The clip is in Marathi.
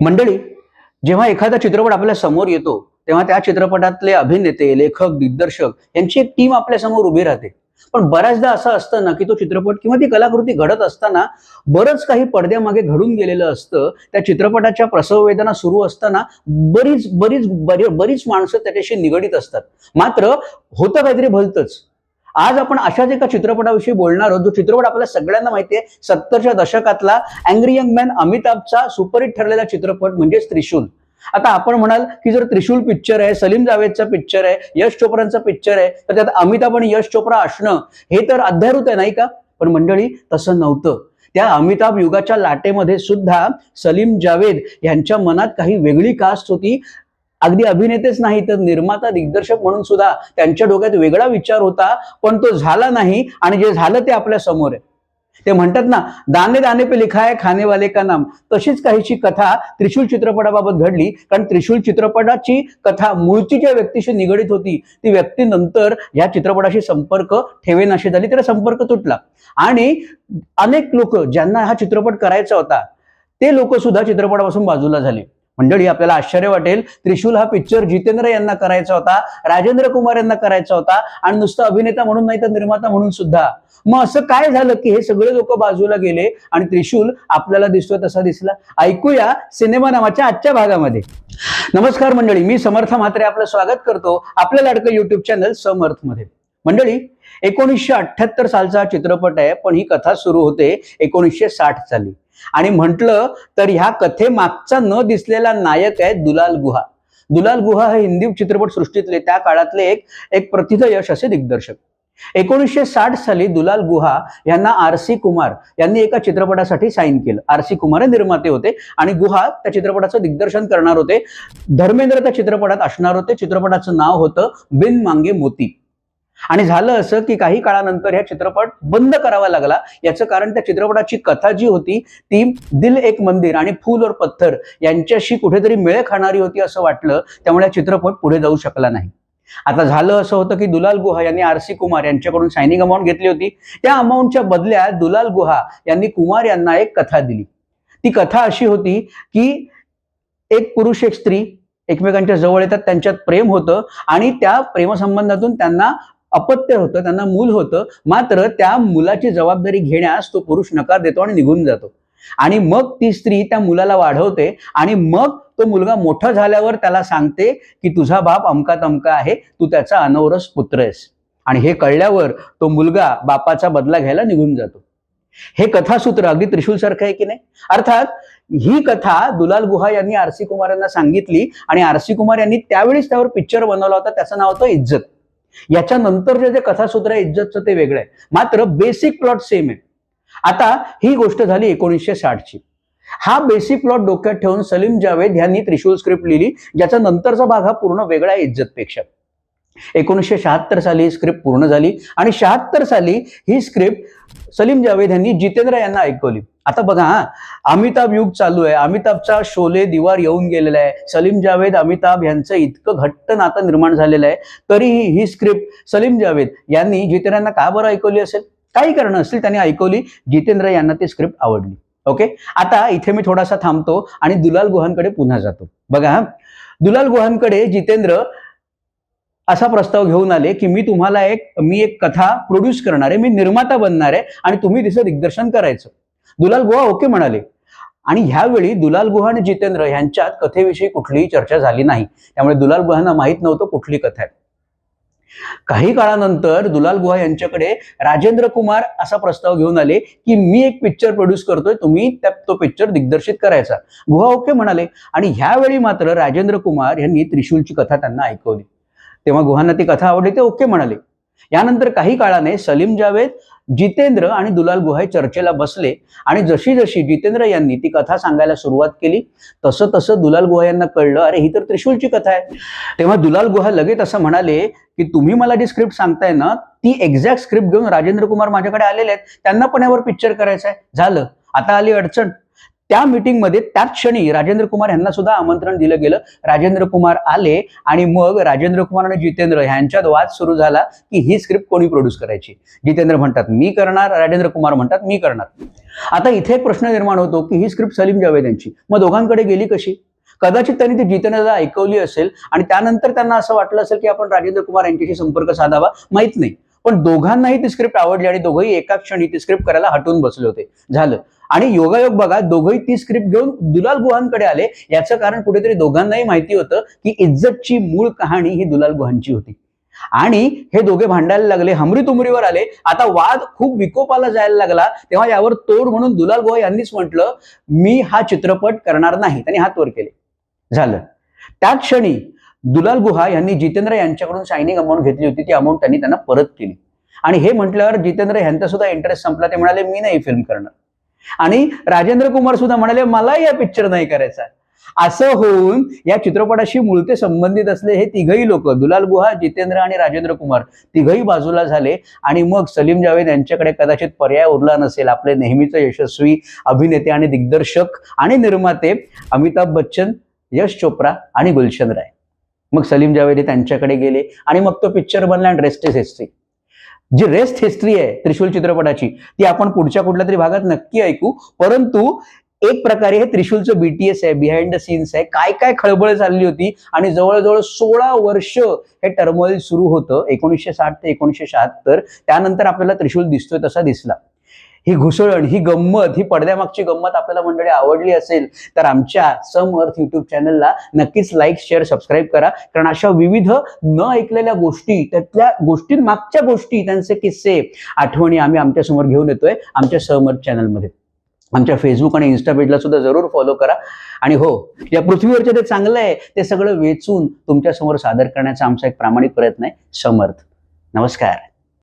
मंडळी जेव्हा एखादा चित्रपट आपल्यासमोर येतो तेव्हा त्या चित्रपटातले अभिनेते लेखक दिग्दर्शक यांची एक टीम आपल्यासमोर उभी राहते. पण बऱ्याचदा असं असतं ना की तो चित्रपट किंवा ती कलाकृती घडत असताना बरंच काही पडद्यामागे घडून गेलेलं असतं. त्या चित्रपटाच्या प्रसव वेदना सुरू असताना बरीच बरीच बरी बरीच माणसं त्याच्याशी निगडीत असतात. मात्र होतं काहीतरी भलतंच. आज आपण अशाच एका चित्रपटाविषयी बोलणार आहोत. जो चित्रपट आपल्याला सगळ्यांना माहिती आहे सत्तरच्या दशकातला अँग्री यंग मॅन अमिताभचा सुपरहिट ठरलेला चित्रपट म्हणजेच त्रिशूल. आता आपण म्हणाल की जर त्रिशूल पिक्चर आहे सलीम जावेदचा पिक्चर आहे यश चोप्रांचा पिक्चर आहे तर त्यात अमिताभ आणि यश चोप्रा असणं हे तर अध्यारूत आहे नाही का? पण मंडळी तसं नव्हतं. त्या अमिताभ युगाच्या लाटेमध्ये सुद्धा सलीम जावेद यांच्या मनात काही वेगळी कास्ट होती. अगदी अभिनेतेच नाही तर निर्माता दिग्दर्शक म्हणून सुद्धा त्यांच्या डोक्यात वेगळा विचार होता पण तो झाला नाही आणि जे झालं ते आपल्यासमोर आहे. ते म्हणतात ना दाने दाने पे लिखा आहे खाने वाले का नाम. तशीच काहीशी कथा त्रिशूल चित्रपटाबाबत घडली कारण त्रिशूल चित्रपटाची कथा मूळची ज्या व्यक्तीशी निगडीत होती ती व्यक्ती नंतर या चित्रपटाशी संपर्क ठेवेनाशी झाली त्याला संपर्क तुटला. आणि अनेक लोक ज्यांना हा चित्रपट करायचा होता ते लोक सुद्धा चित्रपटापासून बाजूला झाले. मंडळी आपल्याला आश्चर्य वाटेल. त्रिशूल हा पिक्चर जितेंद्र यांना करायचा होता राजेंद्र कुमार यांना करायचा होता आणि नुसतं अभिनेता म्हणून नाही तर निर्माता म्हणून सुद्धा. मग असं काय झालं की हे सगळे लोक बाजूला गेले आणि त्रिशूल आपल्याला दिसतोय तसा दिसला. ऐकूया सिनेमा नावाच्या आजच्या भागामध्ये. नमस्कार मंडळी मी समर्थ म्हात्रे आपलं स्वागत करतो आपलं लाडकं युट्यूब चॅनल समर्थमध्ये मंडळी एकोणीसशे अठ्ठ्याहत्तर सालचा चित्रपट आहे पण ही कथा सुरू होते एकोणीसशे साठ साली. आणि म्हटलं तर ह्या कथेमागचा न दिसलेला नायक आहे दुलाल गुहा. दुलाल गुहा हे हिंदी चित्रपट सृष्टीतले त्या काळातले एक एक प्रथित यश असे दिग्दर्शक. एकोणीसशे साठ साली दुलाल गुहा यांना आर सी कुमार यांनी एका चित्रपटासाठी साईन केलं. आर सी कुमार हे निर्माते होते आणि गुहा त्या चित्रपटाचं दिग्दर्शन करणार होते. धर्मेंद्र त्या चित्रपटात असणार होते. चित्रपटाचं नाव होतं बिन मांगे मोती. आणि झालं असं की काही काळानंतर ह्या चित्रपट बंद करावा लागला. याचं कारण त्या चित्रपटाची कथा जी होती ती दिल एक मंदिर आणि फूल और पत्थर यांच्याशी कुठेतरी मेळ खाणारी होती असं वाटलं. त्यामुळे हा चित्रपट पुढे जाऊ शकला नाही. आता झालं असं होतं की दुलाल गुहा यांनी आर सी कुमार यांच्याकडून सायनिंग अमाऊंट घेतली होती. त्या अमाऊंटच्या बदल्यात दुलाल गुहा यांनी कुमार यांना एक कथा दिली. ती कथा अशी होती की एक पुरुष एक स्त्री एकमेकांच्या जवळ येतात त्यांच्यात प्रेम होतं आणि त्या प्रेमसंबंधातून त्यांना अपत्य होतं त्यांना मूल होतं मात्र त्या मुलाची जबाबदारी घेण्यास तो पुरुष नकार देतो आणि निघून जातो. आणि मग ती स्त्री त्या मुलाला वाढवते आणि मग तो मुलगा मोठा झाल्यावर त्याला सांगते की तुझा बाप अमका तमका आहे तू त्याचा अनवरस पुत्र आहेस. आणि हे कळल्यावर तो मुलगा बापाचा बदला घ्यायला निघून जातो. हे कथासूत्र अगदी त्रिशूल सारखं आहे की नाही? अर्थात ही कथा दुलाल गुहा यांनी आर सी कुमार यांना सांगितली आणि आर सी कुमार यांनी त्यावेळीच त्यावर पिक्चर बनवला होता त्याचं नाव होतं इज्जत. याच्यानंतर जे जे कथासूत्र आहे इज्जतचं ते वेगळं आहे. मात्र बेसिक प्लॉट सेम आहे. आता ही गोष्ट झाली एकोणीसशे साठची. हा बेसिक प्लॉट डोक्यात ठेवून सलीम जावेद यांनी त्रिशूल स्क्रिप्ट लिहिली ज्याचा नंतरचा भाग हा पूर्ण वेगळा आहे इज्जतपेक्षा. एकोणीसशे शहात्तर साली ही स्क्रिप्ट पूर्ण झाली आणि शहात्तर साली ही स्क्रिप्ट सलीम जावेद यांनी जितेंद्र यांना ऐकवली. आता बघा हा अमिताभ युग चालू आहे. अमिताभचा शोले दिवार येऊन गेलेला आहे. सलीम जावेद अमिताभ यांचं इतकं घट्ट नातं निर्माण झालेलं आहे तरीही ही स्क्रिप्ट सलीम जावेद यांनी जितेंद्र यांना का बरं ऐकवली असेल? काही कारण असतील त्यांनी ऐकवली. जितेंद्र यांना ती स्क्रिप्ट आवडली. ओके? आता इथे मी थोडासा थांबतो आणि दुलाल गुहांकडे पुन्हा जातो. बघा हा. दुलाल गुहांकडे जितेंद्र असा प्रस्ताव घेऊन आले की मी तुम्हाला एक मी एक कथा प्रोड्यूस करणार आहे मी निर्माता बनणार आहे आणि तुम्ही तिचं दिग्दर्शन करायचं. दुलाल गुहा ओके म्हणाले. आणि ह्यावेळी दुलाल गुहा आणि जितेंद्र यांच्यात कथेविषयी कुठलीही चर्चा झाली नाही. त्यामुळे दुलाल गुहांना माहीत नव्हतं कुठली कथा आहे. काही काळानंतर दुलाल गुहा यांच्याकडे राजेंद्र कुमार असा प्रस्ताव घेऊन आले की मी एक पिक्चर प्रोड्यूस करतोय तुम्ही त्या तो पिक्चर दिग्दर्शित करायचा. गुहा ओके म्हणाले. आणि ह्यावेळी मात्र राजेंद्र कुमार यांनी त्रिशूलची कथा त्यांना ऐकवली. तेव्हा गुहांना ती कथा आवडली ते ओके म्हणाले. यानंतर काही काळाने सलीम जावेद जितेंद्र आणि दुलाल गुहाय चर्चेला बसले आणि जशी जशी जितेंद्र यांनी ती कथा सांगायला सुरुवात केली तसं तसं दुलाल गुहा यांना कळलं अरे ही तर त्रिशूलची कथा आहे. तेव्हा दुलाल गुहा लगेच असं म्हणाले की तुम्ही मला जी स्क्रिप्ट सांगताय ना ती एक्झॅक्ट स्क्रिप्ट घेऊन राजेंद्र कुमार माझ्याकडे आलेले आहेत. त्यांना पण यावर पिक्चर करायचं आहे. झालं. आता आली अडचण. त्या मीटिंगमध्ये त्याच क्षणी राजेंद्र कुमार यांना सुद्धा आमंत्रण दिलं गेलं. राजेंद्र कुमार आले आणि मग राजेंद्र कुमार आणि जितेंद्र यांच्यात वाद सुरू झाला की ही स्क्रिप्ट कोणी प्रोड्यूस करायची? जितेंद्र म्हणतात मी करणार. राजेंद्र कुमार म्हणतात मी करणार. आता इथे एक प्रश्न निर्माण होतो की ही स्क्रिप्ट सलीम जावेद यांची. मग दोघांकडे गेली कशी? कदाचित त्यांनी ती जितेंद्रला ऐकवली असेल आणि त्यानंतर त्यांना असं वाटलं असेल की आपण राजेंद्र कुमार यांच्याशी संपर्क साधावा. माहीत नाही. पण दोघांनाही ती स्क्रिप्ट आवडली आणि दोघंही एका क्षणी ती स्क्रिप्ट करायला हटून बसले होते. झालं. आणि योगायोग बघा दोघंही ती स्क्रिप्ट घेऊन दुलाल गुहांकडे आले. याचं कारण कुठेतरी दोघांनाही माहिती होतं की इज्जतची मूळ कहाणी ही दुलाल गुहांची होती. आणि हे दोघे भांडायला लागले हमरी तुमरीवर आले. आता वाद खूप विकोपाला जायला लागला. तेव्हा यावर तोड म्हणून दुलाल गुहा यांनीच म्हटलं मी हा चित्रपट करणार नाही. त्यांनी हात वर केले. झालं. त्या क्षणी दुलाल गुहा यांनी जितेंद्र यांच्याकडून सायनिंग अमाऊंट घेतली होती. ती अमाऊंट त्यांनी त्यांना परत केली. आणि हे म्हटल्यावर जितेंद्र यांचा सुद्धा इंटरेस्ट संपला. ते म्हणाले मी नाही फिल्म करणार. आणि राजेंद्र कुमार सुद्धा म्हणाले मलाही या पिक्चर नाही करायचा. असं होऊन या चित्रपटाशी मुळते संबंधित असले हे तिघही लोक दुलाल गुहा जितेंद्र आणि राजेंद्र कुमार तिघही बाजूला झाले. आणि मग सलीम जावेद यांच्याकडे कदाचित पर्याय उरला नसेल. आपले नेहमीचे यशस्वी अभिनेते आणि दिग्दर्शक आणि निर्माते अमिताभ बच्चन यश चोप्रा आणि गुलशन राय. मग सलीम जावेदी त्यांच्याकडे गेले आणि मग तो पिक्चर बनला आणि रेस्ट इज हिस्ट्री जी रेस्ट हिस्ट्री आहे त्रिशूल चित्रपटाची ती आपण पुढच्या कुठल्या तरी भागात नक्की ऐकू. परंतु एक प्रकारे हे त्रिशूलचं बीटीएस आहे बिहाइंड द सीन्स आहे. काय काय खळबळ चालली होती आणि जवळजवळ सोळा वर्ष हे टर्मोईल सुरू होतं एकोणीसशे साठ ते एकोणीसशे शहात्तर. त्यानंतर आपल्याला त्रिशूल दिसतोय तसा दिसला. ही घुसळण ही गंमत ही पडद्यामागची गंमत आपल्याला मंडळी आवडली असेल तर आमच्या सम अर्थ युट्यूब चॅनलला नक्कीच लाईक शेअर सबस्क्राईब करा. कारण अशा विविध न ऐकलेल्या गोष्टी त्यातल्या गोष्टींमागच्या गोष्टी त्यांचे किस्से आठवणी आम्ही आमच्यासमोर घेऊन येतोय आमच्या सहमत चॅनलमध्ये आमच्या फेसबुक आणि इन्स्टा पेजला सुद्धा जरूर फॉलो करा. आणि हो या पृथ्वीवरचे ते चांगलं आहे ते सगळं वेचून तुमच्यासमोर सादर करण्याचा आमचा एक प्रामाणिक प्रयत्न आहे समर्थ नमस्कार.